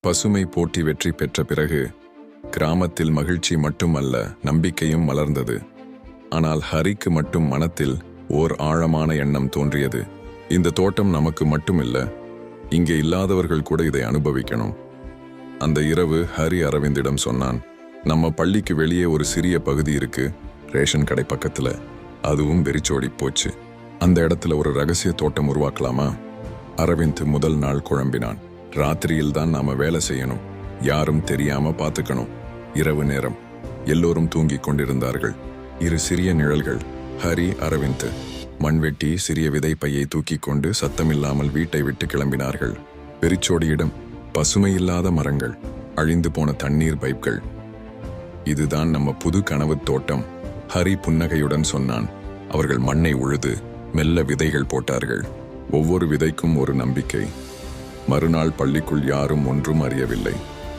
பசுமை போட்டி வெற்றி பெற்ற பிறகு கிராமத்தில் மகிழ்ச்சி மட்டுமல்ல நம்பிக்கையும் மலர்ந்தது. ஆனால் ஹரிக்கு மட்டும் மனத்தில் ஓர் ஆழமான எண்ணம் தோன்றியது. இந்த தோட்டம் நமக்கு மட்டுமில்ல இங்கே இல்லாதவர்கள் கூட இதை அனுபவிக்கணும். அந்த இரவு ஹரி அரவிந்திடம் சொன்னான் நம்ம பள்ளிக்கு வெளியே ஒரு சிறிய பகுதி இருக்கு ரேஷன் கடை பக்கத்துல. அதுவும் வெறிச்சோடி போச்சு. அந்த இடத்துல ஒரு ரகசிய தோட்டம் உருவாக்கலாமா? அரவிந்த் முதல் நாள் குழம்பினான். ராத்திரியில் தான் நாம வேலை செய்யணும். யாரும் தெரியாம பார்த்துக்கணும். இரவு நேரம். எல்லோரும் தூங்கிக் கொண்டிருந்தார்கள். இரு சிறிய நிழல்கள். ஹரி அரவிந்த். மண்வெட்டி சிறிய விதை பையை தூக்கிக் கொண்டு சத்தமில்லாமல் வீட்டை விட்டு கிளம்பினார்கள். வெறிச்சோடியிடம் பசுமையில்லாத மரங்கள் அழிந்து போன தண்ணீர் பைப்கள். இதுதான் நம்ம புது கனவு தோட்டம் ஹரி புன்னகையுடன் சொன்னான். அவர்கள் மண்ணை உழுது மெல்ல விதைகள் போட்டார்கள். ஒவ்வொரு விதைக்கும் ஒரு நம்பிக்கை. மறுநாள் பள்ளிக்குள் யாரும் ஒன்றும் அறியவில்லை.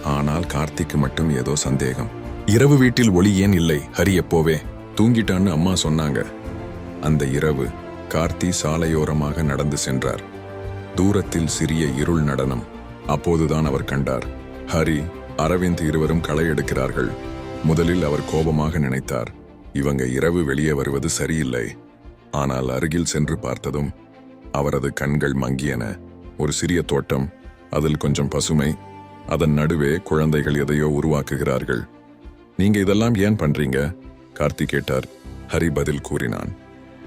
ஆனால் கார்த்திக்கு மட்டும் ஏதோ சந்தேகம். இரவு வீட்டில் ஒளி ஏன் இல்லை? ஹரி எப்போவே? தூங்கிட்டான்னு அம்மா சொன்னாங்க. அந்த இரவு கார்த்தி சாலையோரமாக நடந்து சென்றார். தூரத்தில் சிறிய இருள் நடனம். அப்போதுதான் அவர் கண்டார். ஹரி அரவிந்த் இருவரும் களை எடுக்கிறார்கள். முதலில் அவர் கோபமாக நினைத்தார். இவங்க இரவு வெளியே வருவது சரியில்லை. ஆனால் அருகில் சென்று பார்த்ததும் அவரது கண்கள் மங்கியன. ஒரு சிறிய தோட்டம் அதில் கொஞ்சம் பசுமை அதன் நடுவே குழந்தைகள் எதையோ உருவாக்குகிறார்கள். நீங்க இதெல்லாம் ஏன் பண்றீங்க? கார்த்தி கேட்டார். ஹரி பதில் கூறினான்.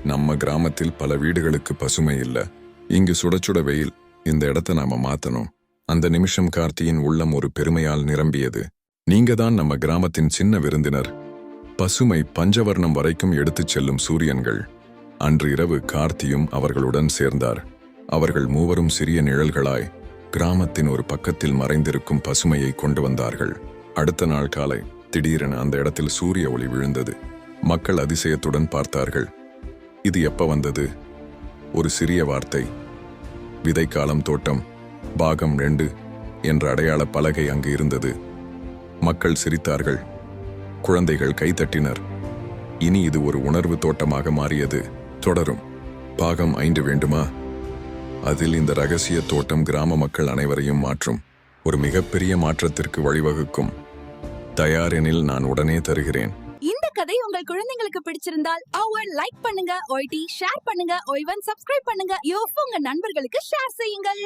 நம்ம கிராமத்தில் பல வீடுகளுக்கு பசுமை இல்ல. இங்கு சுட வெயில். இந்த இடத்த நாம மாத்தணும். அந்த நிமிஷம் கார்த்தியின் உள்ளம் ஒரு பெருமையால் நிரம்பியது. நீங்க தான் நம்ம கிராமத்தின் சின்ன விருந்தினர். பசுமை பஞ்சவர்ணம் வரைக்கும் எடுத்துச் செல்லும் சூரியன்கள். அன்று இரவு கார்த்தியும் அவர்களுடன் சேர்ந்தார். அவர்கள் மூவரும் சிறிய நிழல்களாய் கிராமத்தின் ஒரு பக்கத்தில் மறைந்திருக்கும் பசுமையை கொண்டு வந்தார்கள். அடுத்த நாள் காலை திடீரென அந்த இடத்தில் சூரிய ஒளி விழுந்தது. மக்கள் அதிசயத்துடன் பார்த்தார்கள். இது எப்ப வந்தது? ஒரு சிறிய வார்த்தை. விதைக்காலம் தோட்டம் பாகம் ரெண்டு என்ற அடையாள பலகை அங்கு இருந்தது. மக்கள் சிரித்தார்கள். குழந்தைகள் கைத்தட்டினர் இனி இது ஒரு உணர்வு தோட்டமாக மாறியது. தொடரும். பாகம் ஐந்து வேண்டுமா? அதில் இந்த ரகசிய தோட்டம் கிராம மக்கள் அனைவரையும் மாற்றும். ஒரு மிகப்பெரிய மாற்றத்திற்கு வழிவகுக்கும். தயாரெனில் நான் உடனே தருகிறேன். இந்த கதை உங்கள் குழந்தைங்களுக்கு பிடிச்சிருந்தால் அவர் லைக் பண்ணுங்க ஒய்டி ஷேர் பண்ணுங்க ஒய்வன் சப்ஸ்கிரைப் பண்ணுங்க யோ உங்க நண்பர்களுக்கு ஷேர் செய்யுங்கள்.